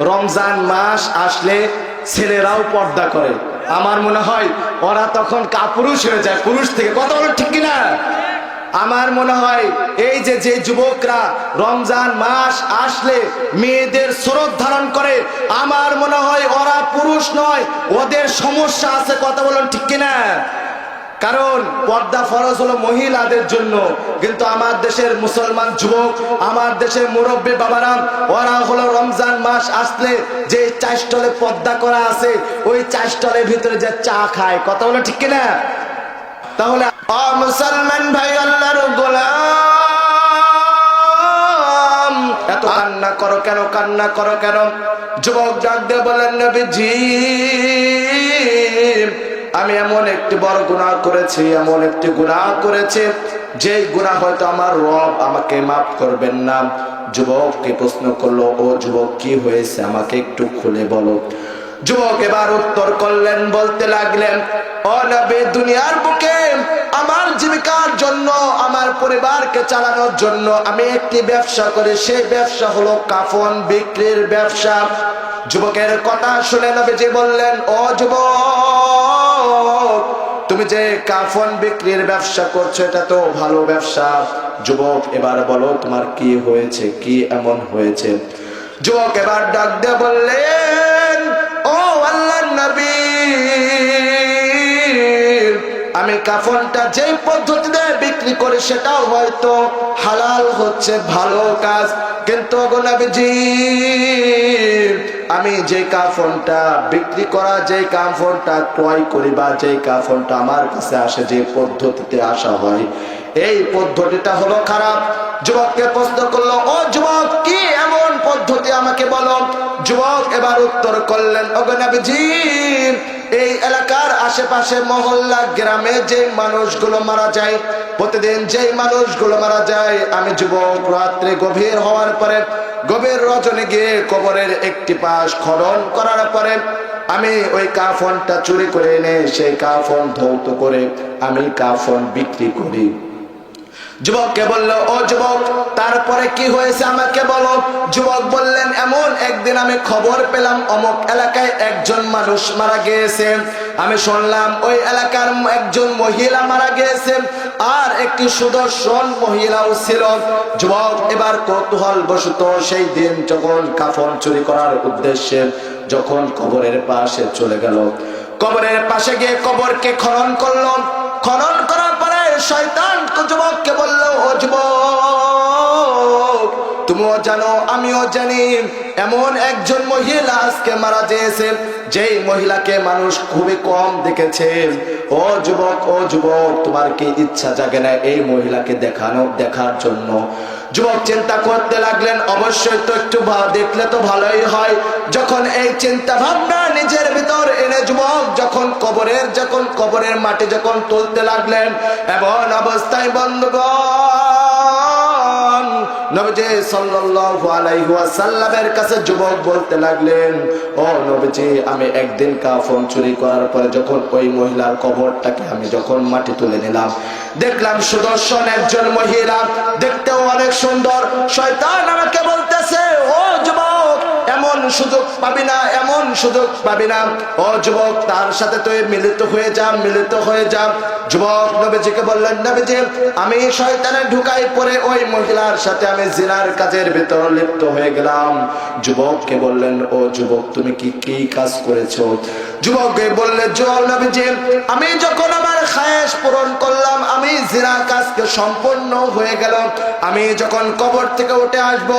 রমজান মাস আসলে ছেলেরাও পর্দা করে। আমার মনে হয় ওরা তখন কাপুরুষ হয়ে যায়, পুরুষ থেকে। কথা বলো ঠিক কিনা? আমার মনে হয় এই যে যে যুবকরা রমজান মাস আসলে মেয়েদের স্রোত ধারণ করে, আমার মনে হয় ওরা পুরুষ নয়, ওদের সমস্যা আছে। কথা বলুন ঠিক কিনা? কারণ পর্দা ফরজ হলো মহিলাদের জন্য। কিন্তু আমার দেশের মুসলমান যুবক, আমার দেশের মুরব্বী বাবারাম ওরা হলো রমজান মাস আসলে যে চাষটলে পর্দা করা আছে, ওই চাষটলের ভিতরে যে চা খায়। কথা বলো ঠিক কিনা? তাহলে মুসলমান ভাই আল্লাহর গোলাম। এত কান্না করো কেন, কান্না করো কেন? যুবক ডাক দিয়ে বলেন আমি এমন একটি বড় গুনাহ করেছি, এমন একটি গুনাহ করেছি যে গুনাহ হয়তো আমার রব আমাকে মাফ করবেন না। যুবককে প্রশ্ন করল, ও যুবক, কি হয়েছে? আমাকে একটু খুলে বলো। যুবক এবার উত্তর করলেন, বলতে লাগলেন, ও নবী, দুনিয়ার বুকে আমার জীবিকার জন্য, আমার পরিবারকে চালানোর জন্য আমি একটি ব্যবসা করি। সেই ব্যবসা হলো কাফন বিক্রির ব্যবসা। যুবকের কথা শুনে নবীজি বললেন, ও যুবক যে কাফন বিক্রির ব্যবসা করছ, এটা তো ভালো ব্যবসা। যুবক, এবার বলো তোমার কি হয়েছে, কি এমন হয়েছে? যুবক এবার ডাক দিয়ে বললেন আমি কাফনটা যে পদ্ধতিতে বিক্রি করে সেটাও হয়তো হালাল হচ্ছে, ভালো কাজ। কিন্তু গো আমি যে কাফনটা বিক্রি করা যে কাফনটা ক্রয় করি বা যে কাফনটা আমার কাছে আসে যে পদ্ধতিতে আসা হয়, এই পদ্ধতিটা হলো খারাপ। যুবককে প্রশ্ন করল, ও যুবক যুবক এবার উত্তর করলেন অগনাবিজি এই এলাকার আশেপাশে মহল্লা গ্রামে যে মানুষগুলো মারা যায়, প্রতিদিন যেই মানুষগুলো মারা যায়, আমি যুবক রাত্রে গভীর হওয়ার পরে, গভীর রজনে গিয়ে কবরের একটি পাশ খনন করার পরে, আমি ওই কাফনটা চুরি করে এনে সেই কাফন ধৌত করে আমি কাফন বিক্রি করি। যুবককে বলল, ও যুবক, তারপরে কি হয়েছে আমাকে বলো? যুবক বললেন, এমন একদিন আমি খবর পেলাম, অমুক এলাকায় একজন মানুষ মারা গিয়েছে। আমি শুনলাম ওই এলাকার একজন মহিলা মারা গিয়েছে, আর একটি সুদর্শন মহিলাও ছিল। যুবক, এবার কৌতূহল বসত সেই দিন যখন কাফন চুরি করার উদ্দেশ্যে যখন কবরের পাশে চলে গেল, কবরের পাশে গিয়ে কবরকে খনন করল। খনন করার পরে শয়তান যুবককে বলল, ও যুবক, তুমিও জানো, আমিও জানি, এমন একজন মহিলা আজকে মারা যেয়েছে যেই মহিলাকে মানুষ খুবই কম দেখেছে। ও যুবক ও যুবক, তোমার কি ইচ্ছা জাগে না এই মহিলাকে দেখানো, দেখার জন্য? যুবক চিন্তা করতে লাগলেন, অবশ্যই তো একটু দেখলে তো ভালোই হয়। যখন এই চিন্তা ভাবনা নিজের ভিতর এনে যুবক যখন কবরের যখন কবরের মাটি যখন তুলতে লাগলেন, এমন অবস্থায় বন্ধুগণ আমি একদিন চুরি করার পরে যখন ওই মহিলার কবরটাকে আমি যখন মাটি তুলে নিলাম, দেখলাম সুদর্শন একজন মহিলা, দেখতেও অনেক সুন্দর, শয়তান আমাকে বলতেছে, ও যুবক সুযোগ পাবি না, এমন সুযোগ পাবি না। ও যুবক, তার সাথে তুই মিলিত হয়ে যা, মিলিত হয়ে যা। যুবক, নবীজিকে বললেন, নবীজি, আমি শয়তানে ঢুকাই পরে ওই মহিলার সাথে আমি জিনার কাজের ভিতর লিপ্ত হয়ে গেলাম। যুবককে বললেন, ও যুবক, তুমি কি কি কাজ করেছ? যুবককে বললে জল নবীজি, আমি যখন আমার খায়েশ পূরণ করলাম, আমি জিনা কাজকে সম্পূর্ণ হয়ে গেল আমি যখন কবর থেকে উঠে আসব,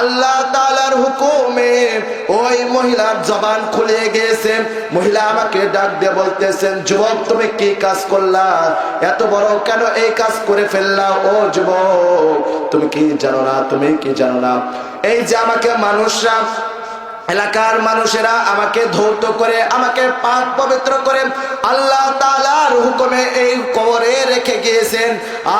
আল্লাহ তাআলার হুকুমে ওই মহিলার জবান খুলে গিয়েছে। মহিলা আমাকে ডাক দিয়ে বলতেছেন, যুবক, তুমি কি কাজ করলা? এত বড় কেন এই কাজ করে ফেললা? ও যুবক, তুমি কি জানো না? তুমি কি জানো না? এই যে আমাকে মানুষরা এলাকার মানুষেরা আমাকে ধৌত করে, আমাকে পাক পবিত্র করে আল্লাহ তালার হুকুমে এই কবরে রেখে গিয়েছেন।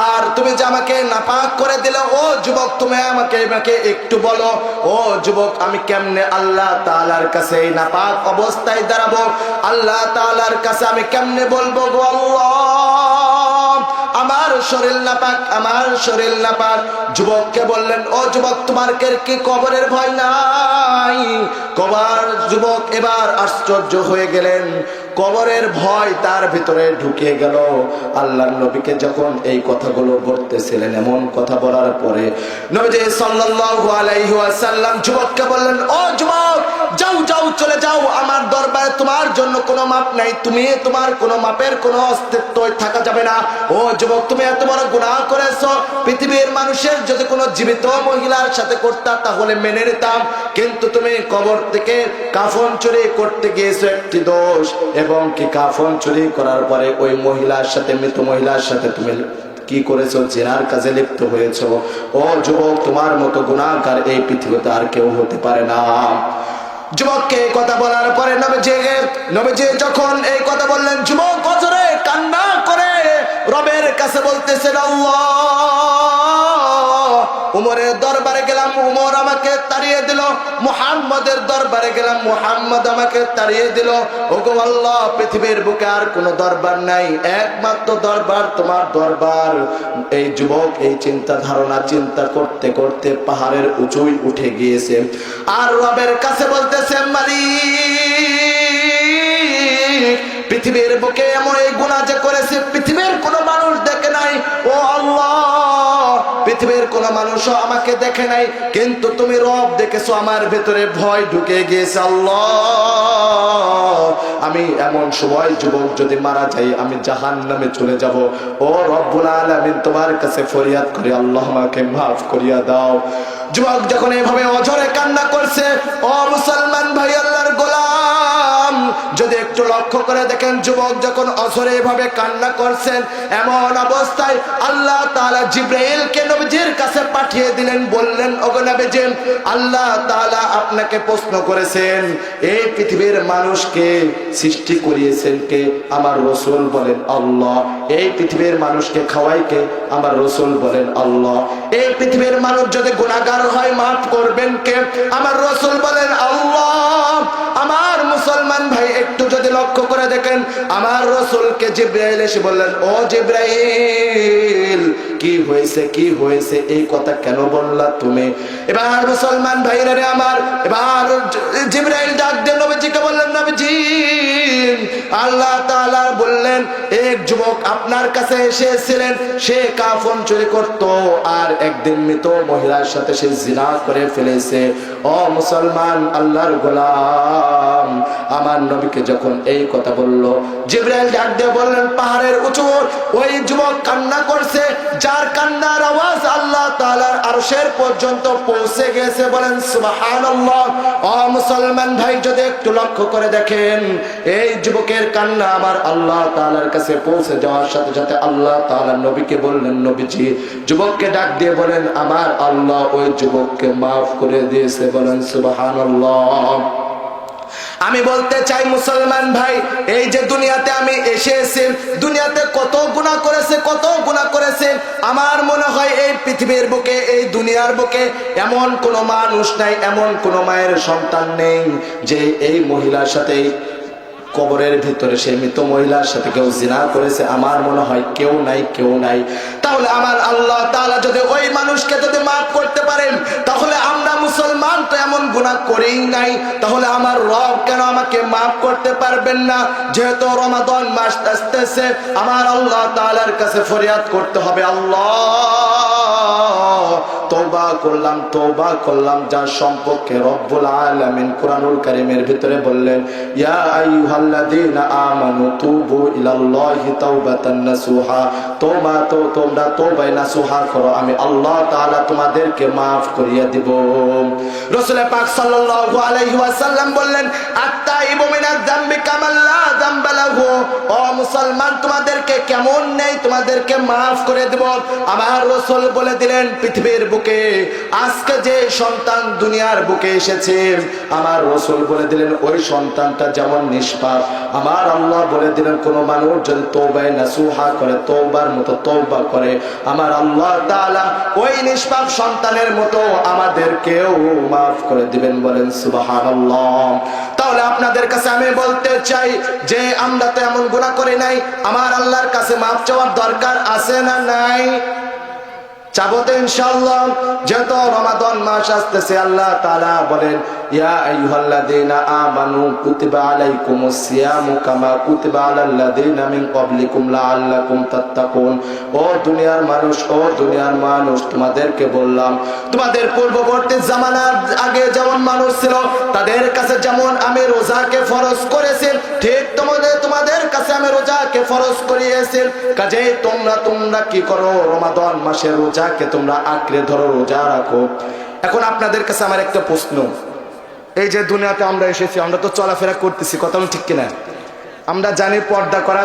আর তুমি যে আমাকে নাপাক করে দিলে, ও যুবক, তুমি আমাকে আমাকে একটু বলো, ও যুবক, আমি কেমনে আল্লাহ তালার কাছে এই নাপাক অবস্থায় দাঁড়াবো? আল্লাহ তালার কাছে আমি কেমনে বলব গো আল্লাহ? আমার শরীর নাপাক, আমার শরীর নাপাক। যুবককে বললেন, ও যুবক, তোমার কে কবরের ভয় নাই? কবার যুবক এবার আশ্চর্য হয়ে গেলেন। কবরের ভয় তার ভিতরে ঢুকে গেল। আল্লাহ নবীকে যখন এই কথাগুলো বলতেছিলেন, এমন কথা বলার পরে যুবককে বললেন, ও যুবক, যাও যাও, চলে যাও। আমার দরবারে তোমার জন্য কোনো মাপ নাই। তুমি তোমার কোনো মাপের কোনো অস্তিত্ব থাকা যাবে না। ও যুবক, তুমি এত বড় গুনাহ করেছ। পৃথিবীর মানুষের যদি কোনো জীবিত মহিলার সাথে করতা, তাহলে মেনে নিতাম। কিন্তু তুমি কবর থেকে কাফন চুরি করতে গিয়েছো একটি দোষ। এবং কি কাফন চুরি করার পরে ওই মহিলার সাথে, মৃত মহিলার সাথে তুমি কি করেছ? জেনার কাজে লিপ্ত হয়েছো। ও যুবক, তোমার মতো গুণাকার এই পৃথিবীতে আর কেউ হতে পারে না। যুবককে এই কথা বলার পরে নবীজি নবীজি যখন এই কথা বললেন, যুবক অজরে কান্না করে রবের কাছে বলতেছেন, আল্লাহ, উমরের দরবারে উমর আমাকে তাড়িয়ে দিল, মুহাম্মদের দরবারে গেলাম, মুহাম্মদ আমাকে তাড়িয়ে দিল। ওগো আল্লাহ, পৃথিবীর বুকে আর কোনো দরবার নাই, একমাত্র দরবার তোমার দরবার। এই যুবক এই চিন্তা ধারণা চিন্তা করতে করতে পাহাড়ের উঁচুই উঠে গিয়েছে। আর রবের কাছে বলতেছে, মালিক, পৃথিবীর বুকে এমন এই গুণা যে করেছে, পৃথিবীর কোনো মানুষ দেখে নাই। ও আল্লাহ পৃথিবীর কোনো মানুষও আমাকে দেখে নাই, কিন্তু তুমি রব দেখেছ, আমার ভেতরে ভয় ঢুকে গিয়েছে, আল্লাহ। আমি এমন সময় যুবক যদি মারা যাই আমি জাহান নামে চলে যাব। ও রব্বুল আলামিন, তোমার কাছে ফরিয়াদ করি, আল্লাহ আমাকে মাফ করিয়া দাও। যুবক যখন এভাবে অঝরে কান্না করছে, ও মুসলমান ভাই, আল্লাহর গোলাম। যদি একটু লক্ষ্য করে দেখেন, যুবক যখন অসরে এভাবে কান্না করছেন, এমন অবস্থায় আল্লাহ তাআলা জিব্রাইলকে নবীজির কাছে পাঠিয়ে দিলেন, বললেন, ওগো নবীজি, আল্লাহ তাআলা আপনাকে প্রশ্ন করেছেন, এই পৃথিবীর মানুষকে সৃষ্টি করিয়েছেন কে? আমার রসুল বলেন, আল্লাহ। এই পৃথিবীর মানুষকে খাওয়াই কে? আমার রসুল বলেন, আল্লাহ। এই পৃথিবীর মানুষ যদি গুণাগার হয়, মাফ করবেন কে? আমার রসুল বলেন, আল্লাহ। আমার মুসলমান ভাই, একটু যদি লক্ষ্য করে দেখেন, আমার রসুলকে জিব্রাইল এসে বললেন, ও জিব্রাইল, কি হয়েছে কি হয়েছে? এই কথা কেন বললা তুমি? এবার মুসলমান ভাইরা রে আমার, এবার জিব্রাইল ডাক দিয়ে নবীজিকে বললেন, নবীজি আল্লাহ তাআলা বললেন, এক যুবক আপনার কাছে এসেছিলেন, সে কাফন চুরি করত আর একদিন মৃত মহিলার সাথে সে জিনা করে ফেলেছে। ও মুসলমান, আল্লাহর গোলাম। আমার নবীকে যখন এই কথা বলল, জিব্রাইল ডাক দিয়ে বললেন, পাহাড়ের উঁচু, ওই যুবক কান্না করছে, যার কান্নার আওয়াজ আল্লাহ তাআলার আরশের পর্যন্ত পৌঁছে গেছে। বলেন, সুবহানাল্লাহ। ও মুসলমান ভাই, যদি একটু লক্ষ্য করে দেখেন, এই যুবকের কান্না আমার আল্লাহ তাআলার কাছে পৌঁছে যাওয়ার সাথে সাথে আল্লাহ তাআলা নবীকে বললেন, নবীজি, যুবককে ডাক দিয়ে বলেন, আমার আল্লাহ ওই যুবককে মাফ করে দিয়েছে। বলেন, সুবহানাল্লাহ। আমি বলতে চাই মুসলমান ভাই, এই যে দুনিয়াতে আমি এসেছি, দুনিয়াতে কত গুণা করেছে, কত গুণা করেছে, আমার মনে হয় এই পৃথিবীর বুকে, এই দুনিয়ার বুকে এমন কোন মানুষ নাই, এমন কোন মায়ের সন্তান নেই যে এই মহিলার সাথে কবরের ভিতরে সেই মৃত মহিলার সাথে কেউ জিনা করেছে, আমার মনে হয় কেউ নাই কেউ নাই। তাহলে আমার আল্লাহ তাআলা যদি ওই মানুষকে যদি মাফ করতে পারেন, তাহলে আমরা মুসলমান তো এমন গুনাহ করেই নাই। তাহলে আমার রব কেন আমাকে মাফ করতে পারবেন না? যেহেতু রমাদন মাস আসতেছে, আমার আল্লাহ তাআলার কাছে ফরিয়াদ করতে হবে। আল্লাহ! তওবা করলাম তওবা করলাম, যার সম্পর্কে রব্বুল আলামিন কোরআনুল কারীমের ভিতরে বললেন, ইয়া আমানু তুবু ইলাল্লাহি তাওবাতান নাসুহা। তোবা তো তোমরা তওবায়ে নাসুহা করো, আমি আল্লাহ তাআলা তোমাদেরকে maaf করিয়ে দিব। রাসূল পাক সাল্লাল্লাহু আলাইহি ওয়াসাল্লাম বললেন আত্তাইবু মুসলমান তোমাদেরকে কেমন নেই, তোমাদেরকে maaf করে দেব। আমার রাসূল বলে দিলেন, পৃথিবীর বুকে, আজকে যে সন্তান দুনিয়ার বুকে এসেছে, আমার রসুল বলে দিলেন, ওই সন্তানটা যেমন নিষ্পাপ। আমার আল্লাহ বলে দিলেন, কোন মানুষ যদি তৌবায় নাসুহা করে তৌবার মতো তৌবা করে, আমার আল্লাহ তাআলা ওই নিষ্পাপ সন্তানের মতো আমাদেরকেও মাফ করে দিবেন বলেন, সুবহানাল্লাহ। তাহলে আপনাদের কাছে আমি বলতে চাই যে আমরা তো এমন গুণা করে নাই, আমার আল্লাহর কাছে মাপ চাওয়ার দরকার আছে না নাই? চাবো তো যেহেতু মাস আসতেছে, আল্লাহ তাআলা বলেন যেমন তাদের কাছে যেমন আমি রোজাকে ফরজ করেছি ঠিক তোমাদের তোমাদের কাছে আমি রোজাকে ফরজ করিয়েছি কাজে তোমরা তোমরা কি করো? রমাদান মাসের রোজাকে তোমরা আঁকড়ে ধরো, রোজা রাখো। এখন আপনাদের কাছে আমার একটা প্রশ্ন। এই যে দুনিয়াতে আমরা এসেছি, আমরা তো চলাফেরা করতেছি, কথা ঠিক কিনা? আমরা জানি পর্দা করা